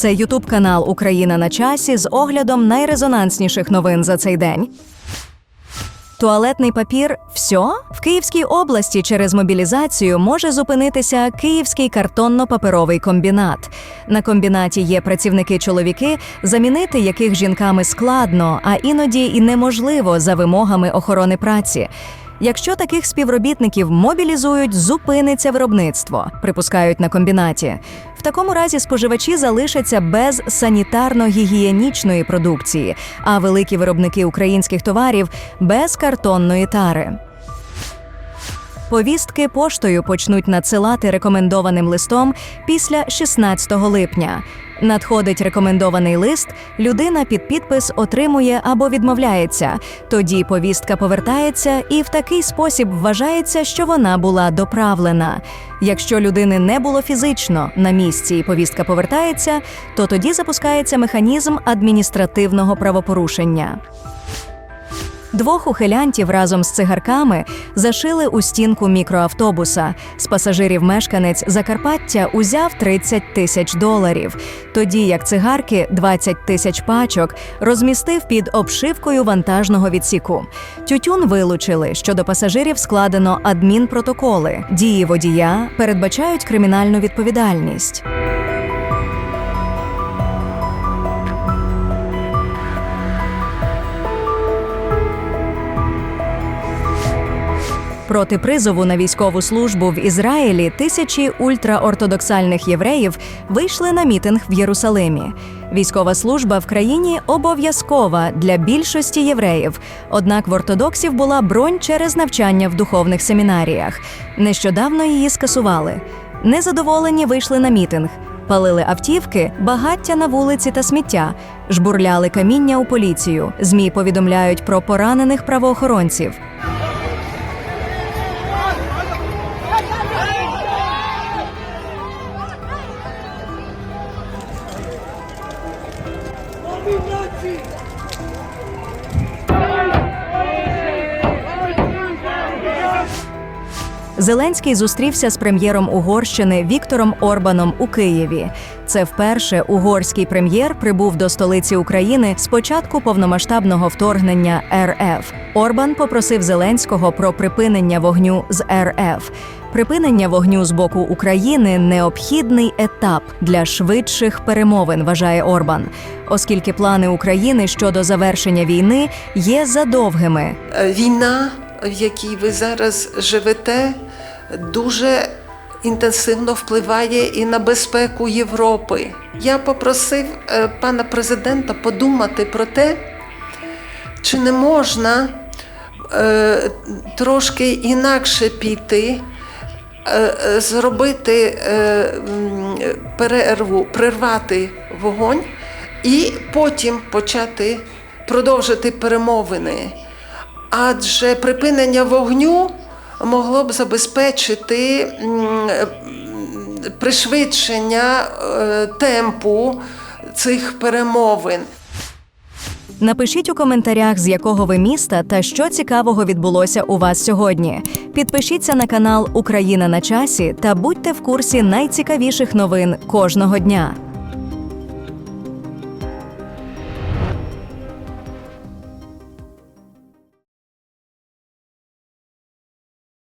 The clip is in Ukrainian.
Це Ютуб канал Україна на часі з оглядом найрезонансніших новин за цей день. Туалетний папір всьо? В Київській області через мобілізацію може зупинитися Київський картонно-паперовий комбінат. На комбінаті є працівники-чоловіки, замінити яких жінками складно, а іноді і неможливо за вимогами охорони праці. Якщо таких співробітників мобілізують, зупиниться виробництво, припускають на комбінаті. В такому разі споживачі залишаться без санітарно-гігієнічної продукції, а великі виробники українських товарів без картонної тари. Повістки поштою почнуть надсилати рекомендованим листом після 16 липня. Надходить рекомендований лист, людина під підпис отримує або відмовляється. Тоді повістка повертається, і в такий спосіб вважається, що вона була доправлена. Якщо людини не було фізично на місці і повістка повертається, то тоді запускається механізм адміністративного правопорушення. Двох ухилянтів разом з цигарками зашили у стінку мікроавтобуса. З пасажирів мешканець Закарпаття узяв 30 тисяч доларів. Тоді як цигарки 20 тисяч пачок розмістив під обшивкою вантажного відсіку. Тютюн вилучили. Щодо пасажирів складено адмінпротоколи. Дії водія передбачають кримінальну відповідальність. Проти призову на військову службу в Ізраїлі тисячі ультраортодоксальних євреїв вийшли на мітинг в Єрусалимі. Військова служба в країні обов'язкова для більшості євреїв. Однак в ортодоксів була бронь через навчання в духовних семінаріях. Нещодавно її скасували. Незадоволені вийшли на мітинг. Палили автівки, багаття на вулиці та сміття, жбурляли каміння у поліцію. Змі повідомляють про поранених правоохоронців. Зеленський зустрівся з прем'єром Угорщини Віктором Орбаном у Києві. Це вперше угорський прем'єр прибув до столиці України з початку повномасштабного вторгнення РФ. Орбан попросив Зеленського про припинення вогню з РФ. Припинення вогню з боку України необхідний етап для швидших перемовин, вважає Орбан, оскільки плани України щодо завершення війни є задовгими. Е, Війна, в якій ви зараз живете, дуже інтенсивно впливає і на безпеку Європи. Я попросив е, пана президента подумати про те, чи не можна е, трошки інакше піти, е, зробити перерву, прервати вогонь і потім почати продовжити перемовини. Адже припинення вогню могло б забезпечити пришвидшення е, темпу цих перемовин. Напишіть у коментарях, з якого ви міста та що цікавого відбулося у вас сьогодні. Підпишіться на канал Україна на часі та будьте в курсі найцікавіших новин кожного дня.